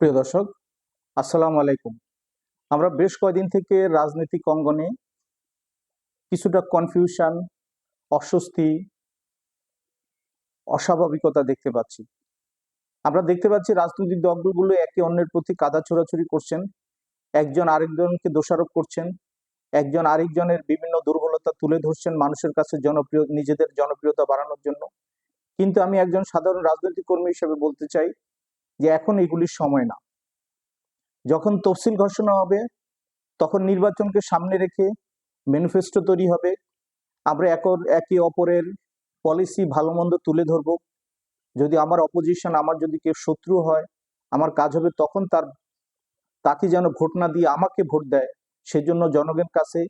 প্রিয় দর্শক, আসসালামু আলাইকুম। আমরা বেশ কয়েকদিন থেকে রাজনৈতিক অঙ্গনে কিছুটা কনফিউশন অস্বস্তি, অস্বাভাবিকতা দেখতে পাচ্ছি। আমরা দেখতে পাচ্ছি রাজনৈতিক দলগুলো একে অন্যের প্রতি কাদা ছোড়াছুড়ি করছেন, একজন আরেকজনকে দোষারোপ করছেন, একজন আরেকজনের বিভিন্ন দুর্বলতা তুলে ধরছেন মানুষের কাছে জনপ্রিয়, নিজেদের জনপ্রিয়তা বাড়ানোর জন্য। কিন্তু আমি একজন সাধারণ রাজনৈতিক কর্মী হিসেবে বলতে চাই যে এখন এগুলির সময় না। যখন তফসিল ঘোষণা হবে, তখন নির্বাচনকে সামনে রেখে ম্যানিফেস্টো তৈরি হবে। আমরা একর, একে অপরের পলিসি ভালো মন্দ তুলে ধরব। যদি আমার অপোজিশন আমার যদি কেউ শত্রু হয়, আমার কাজ হবে তখন তার, তাকে যেন ভোট না দিয়ে আমাকে ভোট দেয়, সেজন্য জনগণের কাছে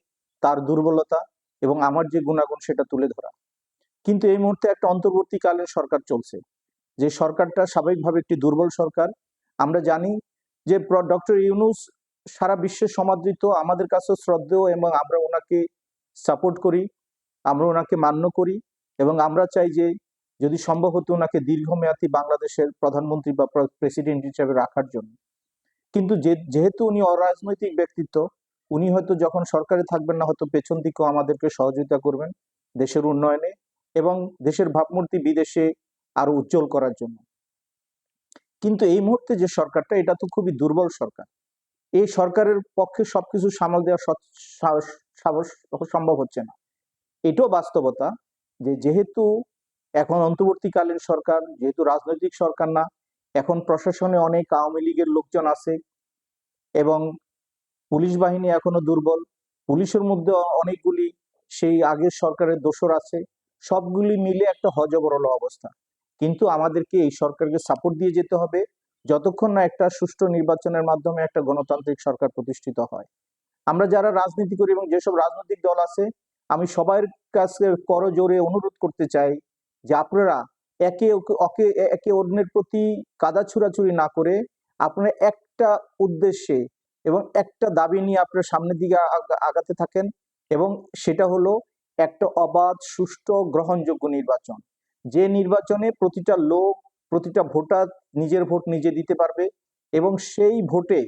তার দুর্বলতা এবং আমার যে গুণাগুণ সেটা তুলে ধরা। কিন্তু এই মুহূর্তে একটা অন্তর্বর্তীকালীন সরকার চলছে। যে সরকারটা স্বাভাবিকভাবে একটি দুর্বল সরকার। আমরা জানি যে ডক্টর ইউনুস সারা বিশ্বে সমাদৃত, আমাদের কাছে শ্রদ্ধেয় এবং আমরা ওনাকে সাপোর্ট করি, আমরা ওনাকে মান্য করি এবং আমরা চাই যে যদি সম্ভব হতো ওনাকে দীর্ঘমেয়াদী বাংলাদেশের প্রধানমন্ত্রী বা প্রেসিডেন্ট হিসেবে রাখার জন্য। কিন্তু যে, যেহেতু উনি অরাজনৈতিক ব্যক্তিত্ব, উনি হয়তো যখন সরকারে থাকবেন না, হয়তো পেছন দিকেও আমাদেরকে সহযোগিতা করবেন দেশের উন্নয়নে এবং দেশের ভাবমূর্তি বিদেশে আরও উজ্জ্বল করার জন্য। কিন্তু এই মুহূর্তে যে সরকারটা, এটা তো খুবই দুর্বল সরকার। এই সরকারের পক্ষে সবকিছু সামাল দেওয়া সম্ভব হচ্ছে না। এটাও বাস্তবতা যে যেহেতু এখন অন্তর্বর্তীকালীন সরকার, যেহেতু রাজনৈতিক সরকার না, এখন প্রশাসনে অনেক আওয়ামী লীগের লোকজন আছে এবং পুলিশ বাহিনী এখনও দুর্বল। পুলিশের মধ্যে অনেকগুলি সেই আগের সরকারের দোষর আছে। সবগুলি মিলে একটা হজবরল অবস্থা। কিন্তু আমাদেরকে এই সরকারকে সাপোর্ট দিয়ে যেতে হবে। যতক্ষণ না একটা সুষ্ঠু নির্বাচনের মাধ্যমে একটা গণতান্ত্রিক সরকার প্রতিষ্ঠিত হয়। আমরা যারা রাজনীতি করি এবং যেসব রাজনৈতিক দল আছে, আমি সবার কাছে কর জোরে অনুরোধ করতে চাই যে আপনারা একে ওকে একে অন্যের প্রতি কাদা ছুড়াছুড়ি না করে আপনারা একটা উদ্দেশ্যে এবং একটা দাবি নিয়ে আপনার সামনের দিকে আগাতে থাকেন এবং সেটা হলো একটা অবাধ, সুষ্ঠু, গ্রহণযোগ্য নির্বাচন। যে নির্বাচনে প্রতিটা লোক, প্রতিটা ভোটার নিজের ভোট নিজে দিতে পারবে এবং সেই ভোটে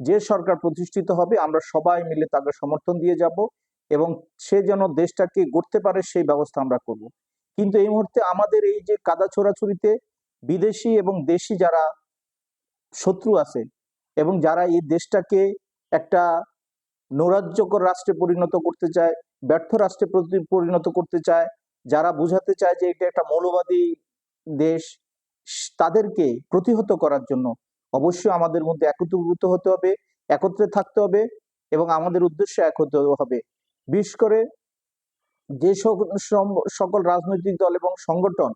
যে সরকার প্রতিষ্ঠিত হবে, আমরা সবাই মিলে তাকে সমর্থন দিয়ে যাব এবং সে যেন দেশটাকে গড়তে পারে, সেই ব্যবস্থা আমরা করব। কিন্তু এই মুহূর্তে আমাদের এই যে কাদা ছোড়াছুরিতে বিদেশি এবং দেশি যারা শত্রু আছে এবং যারা এই দেশটাকে একটা নৈরাজ্যকর রাষ্ট্রে পরিণত করতে চায়, ব্যর্থ রাষ্ট্রে পরিণত করতে চায় যারা বুঝাতে চায় যে এটা একটা মৌলবাদী দেশ, তাদেরকে প্রতিহত করার জন্য অবশ্যই আমাদের মধ্যে একত্রীভূত হতে হবে, একত্রে থাকতে হবে এবং আমাদের উদ্দেশ্য এক হতে হবে। বিশেষ করে যে সকল রাজনৈতিক দল এবং সংগঠন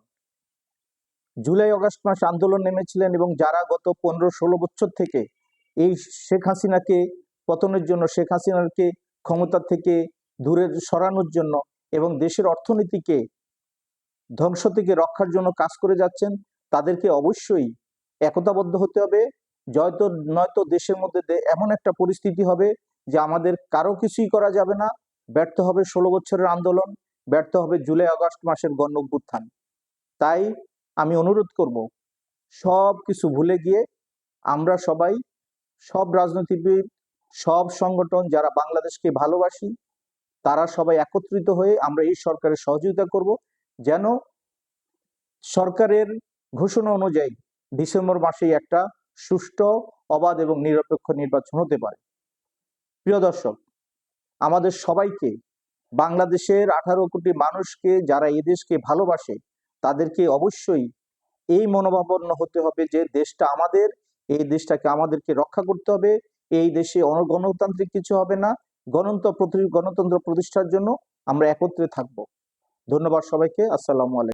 জুলাই, অগস্ট মাস আন্দোলন নেমেছিলেন এবং যারা গত পনেরো, ষোলো বছর থেকে এই শেখ হাসিনাকে পতনের জন্য, শেখ হাসিনাকে ক্ষমতা থেকে দূরে সরানোর জন্য এবং দেশের অর্থনীতিকে ধ্বংস থেকে রক্ষার জন্য কাজ করে যাচ্ছেন, তাদেরকে অবশ্যই একতাবদ্ধ হতে হবে। জয়তো নয়তো দেশের মধ্যে এমন একটা পরিস্থিতি হবে যে আমাদের কারও কিছুই করা যাবে না। ব্যর্থ হবে ষোলো বছরের আন্দোলন, ব্যর্থ হবে জুলাই, আগস্ট মাসের গণ অভ্যুত্থান তাই আমি অনুরোধ করব, সব কিছু ভুলে গিয়ে আমরা সবাই, সব রাজনীতিবিদ, সব সংগঠন যারা বাংলাদেশকে ভালোবাসি তারা সবাই একত্রিত হয়ে আমরা এই সরকারের সহযোগিতা করব। যেন সরকারের ঘোষণা অনুযায়ী ডিসেম্বর মাসেই একটা সুষ্ঠু, অবাধ এবং নিরপেক্ষ নির্বাচন হতে পারে। প্রিয় দর্শক, আমাদের সবাইকে, বাংলাদেশের আঠারো কোটি মানুষকে যারা এদেশকে ভালোবাসে, তাদেরকে অবশ্যই এই মনোভাবন্য হতে হবে যে দেশটা আমাদের, এই দেশটাকে আমাদেরকে রক্ষা করতে হবে, এই দেশে অনগণতান্ত্রিক কিছু হবে না গণতন্ত্র গণতন্ত্র প্রতিষ্ঠার জন্য আমরা একত্রে থাকব। ধন্যবাদ সবাইকে। আসসালামু আলাইকুম।